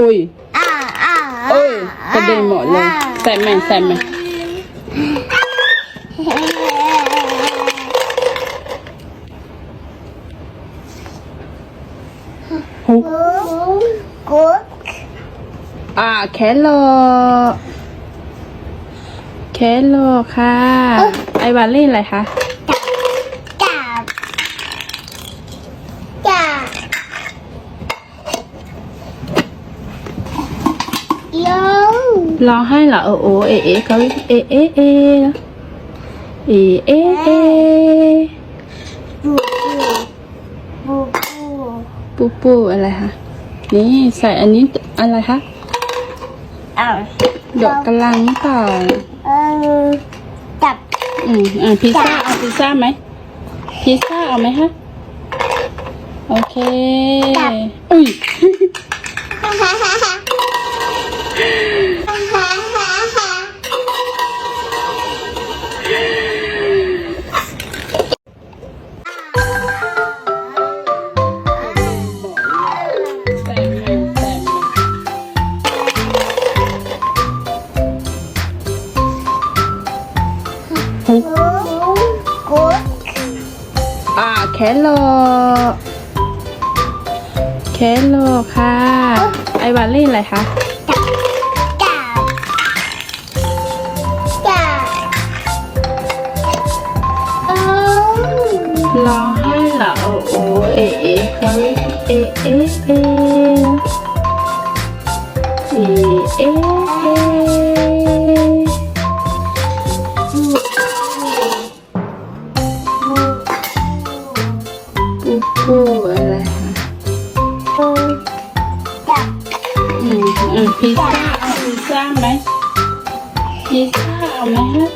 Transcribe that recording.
อุ้ยอ่าอ่าเอ้ยกระเด็นหมดเลยใส่ไหมใส่ไหมหูกุ๊กอ่าแครอทแครอทค่ะ ไอวาเล่นอะไรคะ จับจับ โยร้องให้เหรอโอโอเอเอเขาเอเอเอเอเอเอบูบูบูปูปูอะไรคะนี่ใส่อันนี้อะไรคะอ่าดอกกำลังเปล่าเออจับอืมอ่าพิซซ่าเอาพิซซ่าไหมพิซซ่าเอาไหมคะโอเคอุ้ย รอทแครอทค่ะ ไอวาเล่นอะไรคะจับจับจับเออร้องให้เหรอโอโอเอเอเขาเอเอเอเอเอเอ ปูปูอะไรคะจับอืมพิซซ่าพิซซ่าไหมพิซซ่าเอาไหมฮะ